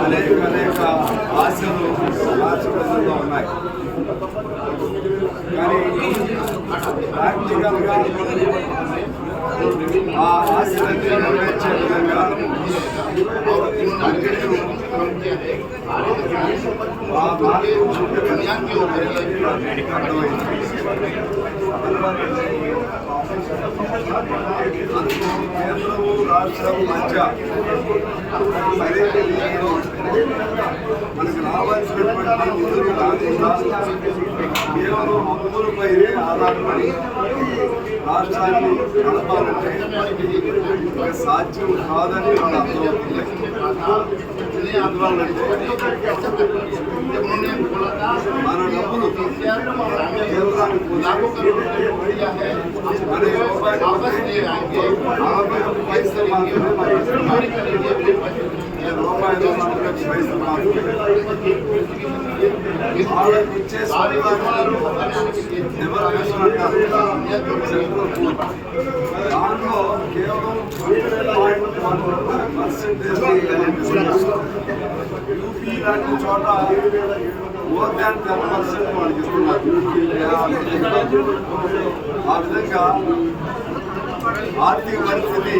అనేక అనేక ఆశలు రాష్ట్ర ప్రజల్లో ఉన్నాయి కానీ ప్రాక్టికల్గా ఆ ఆశలన్నీ నెరవేర్చే విధంగా బడ్జెట్ ఆ మార్పు చూపే కేంద్రము రాష్ట్రము మధ్య సరైన మనకు రావాల్సినటువంటి నిధులు కాకుండా కేవలం అప్పులపైనే ఆధారపడి రాష్ట్రాన్ని నడపాలంటే సాధ్యం కాదని వాళ్ళు అర్థమవుతుంది. అందువల్లంటే మన డబ్బులు కేంద్రానికి పోతే మన రూపాయలు నలభై ఒక్క పైసలు మాత్రమే మనకి రూపాయలు నలభై ఒక్క పైసలు మాత్రమే వాళ్ళకి ఇచ్చే స్వర్ణాలు ఎవరు వేసుకుంటారు దాంట్లో కేవలం పర్సెంటేజ్ యూపీ లాంటి చోట మోర్ దాన్ టెన్ పర్సెంట్ వాళ్ళకి ఇస్తున్నారు ఆ విధంగా ఆర్థిక పరిస్థితి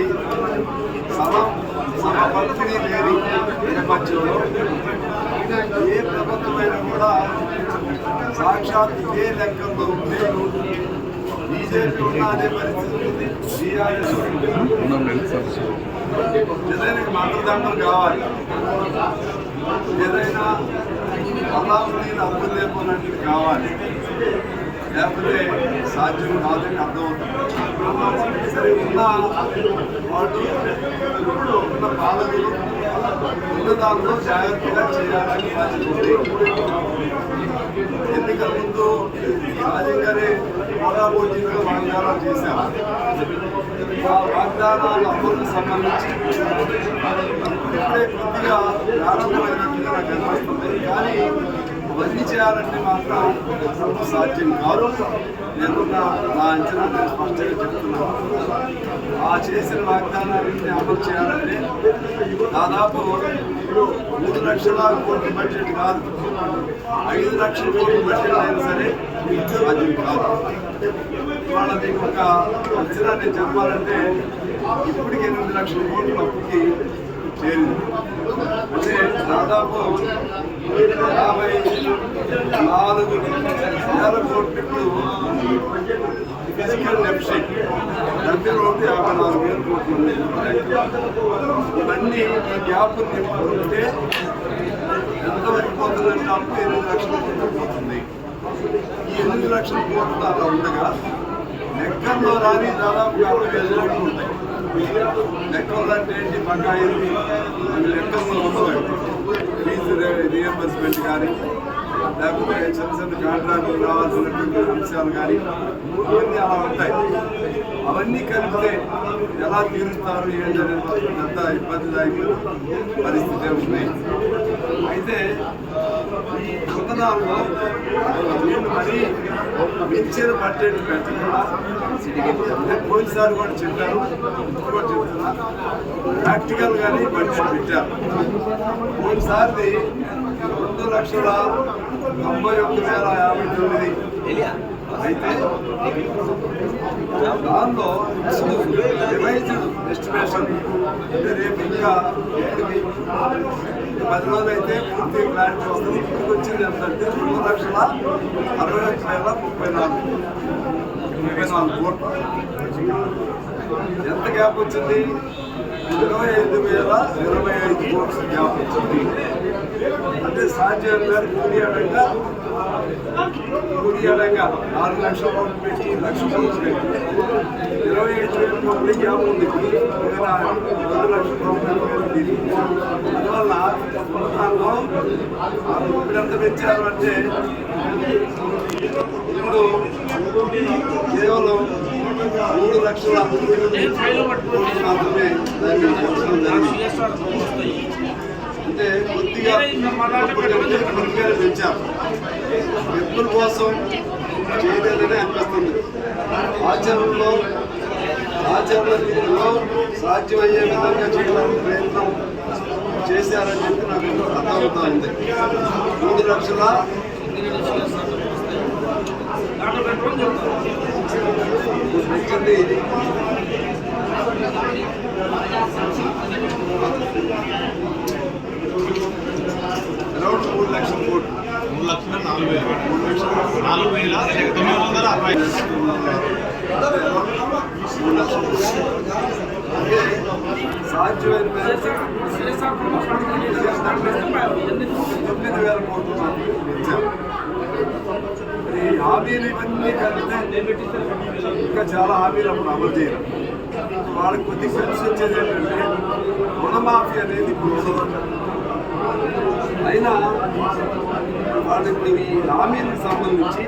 సమ సమపంపిణీ లేని నేపథ్యంలో ఏ ప్రభుత్వమైనా కూడా సాక్షాత్ ఇదే లెక్కల్లో ఉంటే బీజేపీ ఉన్న అదే పరిస్థితి ఉంది టీఆర్ఎస్ ఏదైనా మంత్రదండం కావాలి. ఏదైనా అలావుద్దీన్ అర్థం లేకపోయినట్టు కావాలి. లేకపోతే సాధ్యం కాదని అర్థమవుతుంది. సరే ఉన్న వాళ్ళు ఇప్పుడు ఉన్న పాలకులు ఉన్న దాంట్లో జాగ్రత్తగా చేయాలని బాధ్యత ఎన్నికల ముందు సహజంగానే పోటాపోటీగా వాగ్దానాలు చేశారు. ఆ వాగ్దానాల అమలుకు సంబంధించి ఇప్పుడే కొద్దిగా ప్రారంభమైనట్టుగా నాకు అనిపిస్తుంది. కానీ అవన్నీ చేయాలంటే మాత్రం సాధ్యం కాదు. నేను నా అంచనా నేను స్పష్టంగా చెప్తున్నాను. ఆ చేసిన వాగ్దానాన్ని అమలు చేయాలంటే దాదాపు మూడు లక్షల కోట్ల బడ్జెట్ కాదు. ఐదు లక్షల కోట్ల బడ్జెట్ అయినా సరే సాధ్యం కాదు. ఇవాళ మీకు ఒక అంచనా నేను చెప్పాలంటే ఇప్పటికి ఎనిమిది లక్షల కోట్ల అప్పుకి చేరింది. అంటే దాదాపు యాభై నాలుగు వేల కోట్లు ఫిజికల్ డెఫిషిట్ డబ్బు రోడ్డు యాభై నాలుగు వేల కోట్లు ఉన్నాయి. ఇవన్నీ ఈ గ్యాప్ నింపుకుంటే ఎంతవరకు పోతుందంటే అప్పు ఎనిమిది లక్షల కోట్లు పోతుంది. ఈ ఎనిమిది లక్షల కోట్లు అలా ఉండగా లెక్కల్లో రాని దాదాపు యాభై వేల కోట్లు ఉంటాయి లెక్కలు అంటే ఏంటి బకాయిలు అవి లెక్కల్లో ఉండవు ఫీజు రియంబర్స్మెంట్ కానీ లేకపోతే చిన్న చిన్న కాంట్రాక్టులు రావాల్సినటువంటి అంశాలు కానీ ఇవన్నీ అలా ఉంటాయి. అవన్నీ కలిపితే ఎలా తీరుస్తారు ఏంటనే పెద్ద ఇబ్బందిదాయక పరిస్థితి ఉంది అయితే వందనాల్లో నేను మరీ మించిన బడ్జెట్ పెట్టకుండా పోయినసారి కూడా చెప్పారు. ఇప్పుడు కూడా చెప్తున్నా. ప్రాక్టికల్ గానే బడ్జెట్ పెట్టారు. పోయినసారి రెండు లక్షల తొంభై ఒక్క వేల యాభై తొమ్మిది. అయితే దానిలో రివైజ్డ్ ఎస్టిమేషన్. రేపు ఇంకా పది రోజులు అయితే పూర్తి క్లారిటీ వస్తుంది. ఇప్పటికి వచ్చింది ఎంతంటే రెండు లక్షల అరవై లక్షల వేల ముప్పై నాలుగు. ముప్పై నాలుగు కోట్లు. ఎంత గ్యాప్ వచ్చింది? ఇరవై ఐదు వేల ఇరవై ఐదు కోట్ల గ్యాప్ వచ్చింది. అంటే సాధ్యం గారు కూలి అడంగా కూలి అడంగా నాలుగు లక్షల కోట్లు పెట్టి లక్ష కోట్లు పెట్టి ఇరవై ఐదు వేల కోట్ల గ్యాప్ ఉంది. రెండు లక్షల కోట్లు పెట్టి ఎంత పెంచారు అంటే ఇప్పుడు కేవలం మూడు లక్షల మాత్రమే అంటే కొద్దిగా కొద్దిగా పెంచారు ఎప్పుల కోసం చేయలేదని అనిపిస్తుంది ఆచరణలో ఆచరణ రీతిలో సాధ్యమయ్యే విధంగా చేయడానికి ప్రయత్నం చేశారని చెప్పి నాకు అర్థమవుతా ఉంది మూడు లక్షల వచ్చింది ఇది అరౌండ్ మూడు లక్షల కోట్లు. మూడు లక్షల నాలుగు వేలు మూడు లక్షల నాలుగు వేల తొమ్మిది వందల అరవై మూడు లక్షల కోట్లు అంటే సాధ్యమైన మేరకు తొమ్మిది వేల కోట్లు మాత్రమే ఇచ్చారు మరి ఈ హామీలు ఇవన్నీ కలిపితే ఇంకా చాలా హామీలు అప్పుడు అమలు చేయరు వాళ్ళకి కొద్ది కలిసి వచ్చేది ఏంటంటే రుణమాఫీ అనేది ఇప్పుడు అయినా వాళ్ళకి హామీలకు సంబంధించి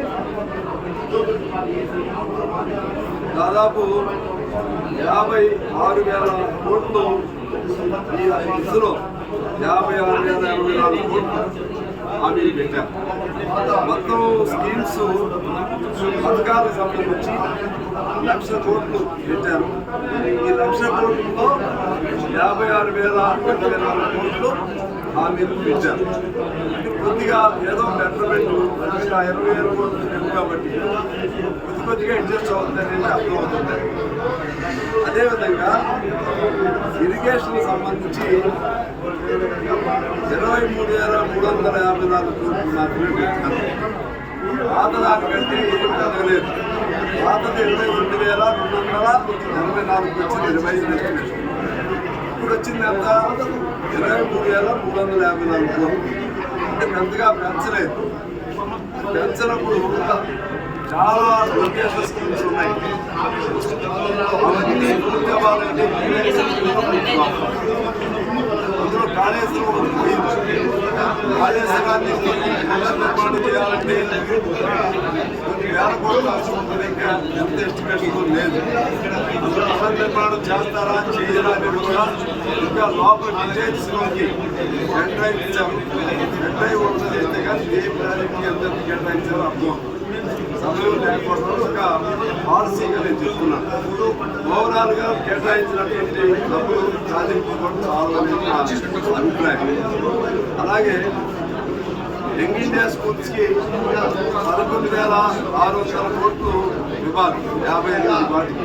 దాదాపు యాభై ఆరు వేల కోట్లు ఈ ఇసులో యాభై ఆరు వేల ఎనభై నాలుగు కోట్లు హామీలు పెట్టారు మొత్తం స్కీమ్స్ పథకాలకు సంబంధించి లక్ష కోట్లు పెట్టారు. ఈ లక్ష కోట్లలో యాభై ఆరు వేల ఎనభై నాలుగు కోట్లు హామీలు పెంచారు అంటే కొద్దిగా ఏదో బెటర్మెంట్ కొద్దిగా ఇరవై వేల లేవు కాబట్టి కొద్ది కొద్దిగా అడ్జస్ట్ అవుతుంది అర్థం అర్థమవుతుంది అదేవిధంగా ఇరిగేషన్ సంబంధించి ఇరవై మూడు వేల మూడు వందల యాభై నాలుగు కోట్లు మాత్రమే పెట్టారు. పాత దానికంటే ఏం పెరగలేదు పాతది ఇరవై రెండు వేల రెండు వందల ఎనభై నాలుగు వచ్చింది ఇరవై ఐదు వచ్చింది ఎంత ఇరవై మూడు వేల మూడు వందల యాభై నాలుగు అంటే పెద్దగా పెంచలేదు. పెంచినప్పుడు చాలా లొకేషన్ స్కీమ్స్ ఉన్నాయి. అవన్నీ పూర్తి అవ్వాలంటే అందులో కాళేశ్వరం ఒకటి పోయింది కాళేశ్వరాన్ని పునర్నిర్మాణం చేయాలంటే కొన్ని వేల కోట్ల అవసరం ఉంటుంది ఇంకా ఎంత ఎస్టిమేషన్ లేదు అందులో నిర్మాణం చేస్తారా చేయరా అనేది కూడా ఇంకా లోపల డీటెయిల్స్లోకి పెన్ డ్రైవ్ ఇచ్చాము పెన్ డ్రైవ్ ఉన్నది అయితే కానీ ఏ ప్రాజెక్ట్కి ఎంత కేటాయించాలో అర్థం. సమయం లేకపోవడం ఒక పాలసీగా నేను చెప్తున్నాను. ఓవరాల్గా కేటాయించినటువంటి డబ్బులు ప్రాజెక్టు కూడా చాలా అభిప్రాయం. అలాగే యంగ్ ఇండియా స్కూల్స్కి పదకొండు వేల ఆరు వందల కోట్లు ఇవ్వాలి. యాభై ఎనిమిది వాటికి